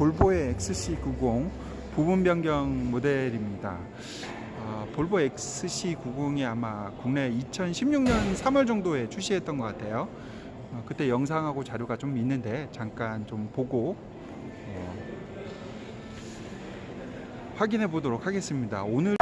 볼보의 XC90 부분 변경 모델입니다. 아, 볼보 XC90이 아마 국내 2016년 3월 정도에 출시했던 것 같아요. 어, 그때 영상하고 자료가 좀 있는데 잠깐 좀 보고 어, 확인해 보도록 하겠습니다. 오늘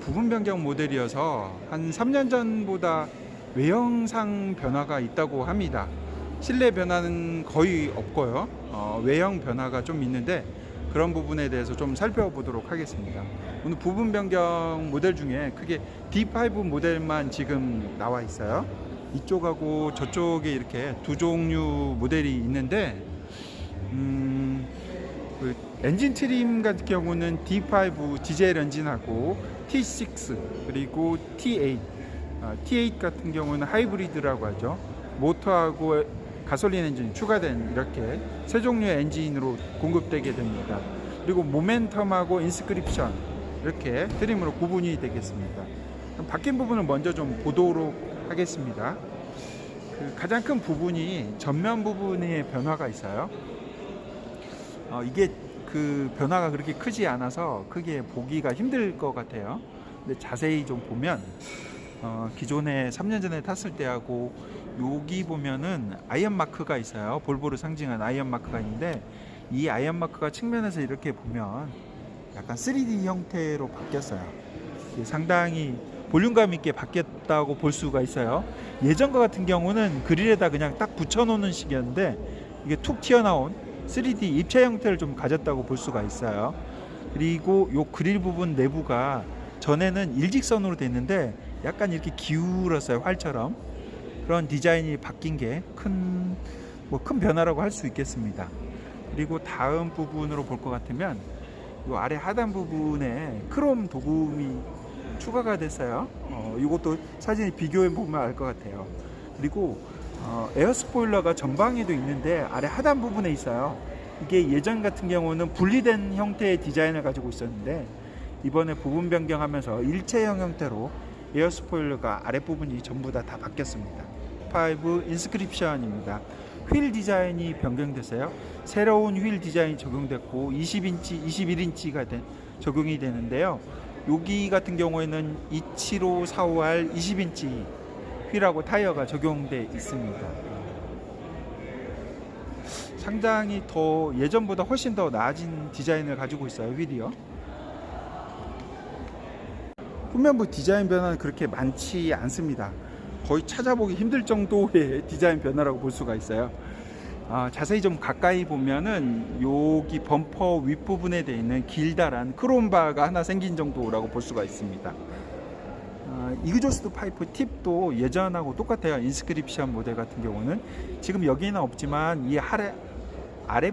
부분 변경 모델이어서 한 3년 전보다 외형상 변화가 있다고 합니다. 실내 변화는 거의 없고요. 어, 외형 변화가 좀 있는데 그런 부분에 대해서 좀 살펴보도록 하겠습니다. 오늘 부분 변경 모델 중에 크게 D5 모델만 지금 나와 있어요. 이쪽하고 저쪽에 이렇게 두 종류 모델이 있는데 음, 그 엔진 트림 같은 경우는 D5 디젤 엔진하고 T6 그리고 T8 아, T8 같은 경우는 하이브리드라고 하죠. 모터하고 가솔린 엔진 추가된 이렇게 세 종류의 엔진으로 공급되게 됩니다. 그리고 모멘텀하고 인스크립션 이렇게 트림으로 구분이 되겠습니다. 바뀐 부분을 먼저 좀 보도록 하겠습니다. 그 가장 큰 부분이 전면 부분의 변화가 있어요 어, 이게 그 변화가 그렇게 크지 않아서 크게 보기가 힘들 것 같아요. 근데 자세히 좀 보면 어, 기존에 3년 전에 탔을 때하고 여기 보면은 아이언 마크가 있어요. 볼보를 상징한 아이언 마크가 있는데 이 아이언 마크가 측면에서 이렇게 보면 약간 3D 형태로 바뀌었어요. 상당히 볼륨감 있게 바뀌었다고 볼 수가 있어요. 예전과 같은 경우는 그릴에다 그냥 딱 붙여놓는 식이었는데 이게 툭 튀어나온 3D 입체 형태를 좀 가졌다고 볼 수가 있어요. 그리고 요 그릴 부분 내부가 전에는 일직선으로 됐는데 약간 이렇게 기울었어요 활처럼 그런 디자인이 바뀐 게 큰 뭐 큰 변화라고 할 수 있겠습니다. 그리고 다음 부분으로 볼 것 같으면 요 아래 하단 부분에 크롬 도금이 추가가 됐어요. 어, 이것도 사진 비교해 보면 알 것 같아요. 그리고 어, 에어 스포일러가 전방에도 있는데 아래 하단 부분에 있어요. 이게 예전 같은 경우는 분리된 형태의 디자인을 가지고 있었는데 이번에 부분 변경하면서 일체형 형태로 에어 스포일러가 아래 부분이 전부 다 다 바뀌었습니다. 5 인스크립션입니다. 휠 디자인이 변경됐어요. 새로운 휠 디자인이 적용됐고 20인치, 21인치가 된, 적용이 되는데요. 여기 같은 경우에는 27545R 20인치 휠하고 타이어가 적용돼 있습니다. 상당히 더 예전보다 훨씬 더 나아진 디자인을 가지고 있어요 휠이요. 후면부 디자인 변화는 그렇게 많지 않습니다. 거의 찾아보기 힘들 정도의 디자인 변화라고 볼 수가 있어요. 아, 자세히 좀 가까이 보면은 여기 범퍼 윗부분에 되어 있는 길다란 크롬바가 하나 생긴 정도라고 볼 수가 있습니다. 아, 이그조스트 파이프 팁도 예전하고 똑같아요. 인스크립션 모델 같은 경우는 지금 여기는 없지만 이 아래 아래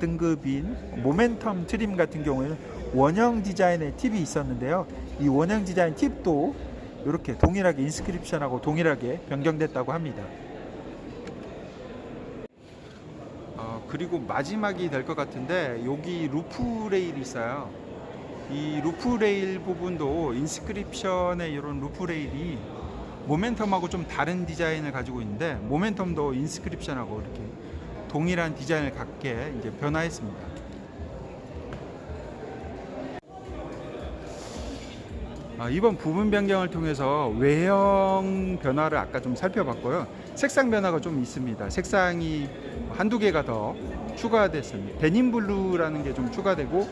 등급인 모멘텀 트림 같은 경우에는 원형 디자인의 팁이 있었는데요. 이 원형 디자인 팁도 이렇게 동일하게 인스크립션하고 동일하게 변경됐다고 합니다. 어, 그리고 마지막이 될 것 같은데 여기 루프 레일이 있어요. 이 루프 레일 부분도 인스크립션의 이런 루프 레일이 모멘텀하고 좀 다른 디자인을 가지고 있는데 모멘텀도 인스크립션하고 이렇게 동일한 디자인을 갖게 이제 변화했습니다. 아, 이번 부분 변경을 통해서 외형 변화를 아까 좀 살펴봤고요. 색상 변화가 좀 있습니다. 색상이 한두 개가 더 추가됐습니다. 데님 블루라는 게 좀 추가되고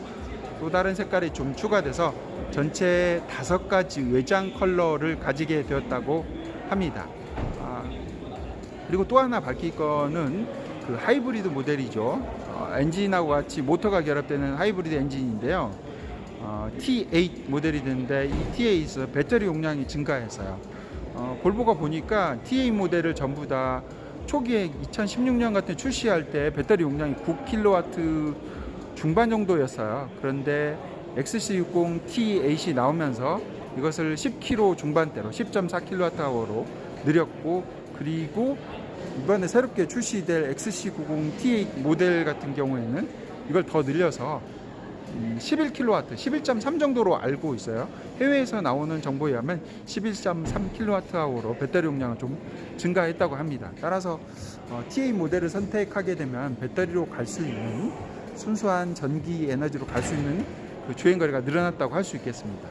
또 다른 색깔이 좀 추가돼서 전체 다섯 가지 외장 컬러를 가지게 되었다고 합니다. 아, 그리고 또 하나 밝힐 거는 그 하이브리드 모델이죠. 어, 엔진하고 같이 모터가 결합되는 하이브리드 엔진인데요. 어, T8 모델이 되는데 이 T8에서 배터리 용량이 증가했어요. 어, 볼보가 보니까 T8 모델을 전부 다 초기에 2016년 같은 출시할 때 배터리 용량이 9kW 중반 정도였어요. 그런데 XC60 T8이 나오면서 이것을 10kg 중반대로 10.4kWh로 늘렸고 그리고 이번에 새롭게 출시될 XC90 T8 모델 같은 경우에는 이걸 더 늘려서 11kW, 11.3 정도로 알고 있어요. 해외에서 나오는 정보에 의하면 11.3kWh로 배터리 용량을 좀 증가했다고 합니다. 따라서 어, T8 모델을 선택하게 되면 배터리로 갈 수 있는 순수한 전기 에너지로 갈 수 있는 그 주행 거리가 늘어났다고 할 수 있겠습니다.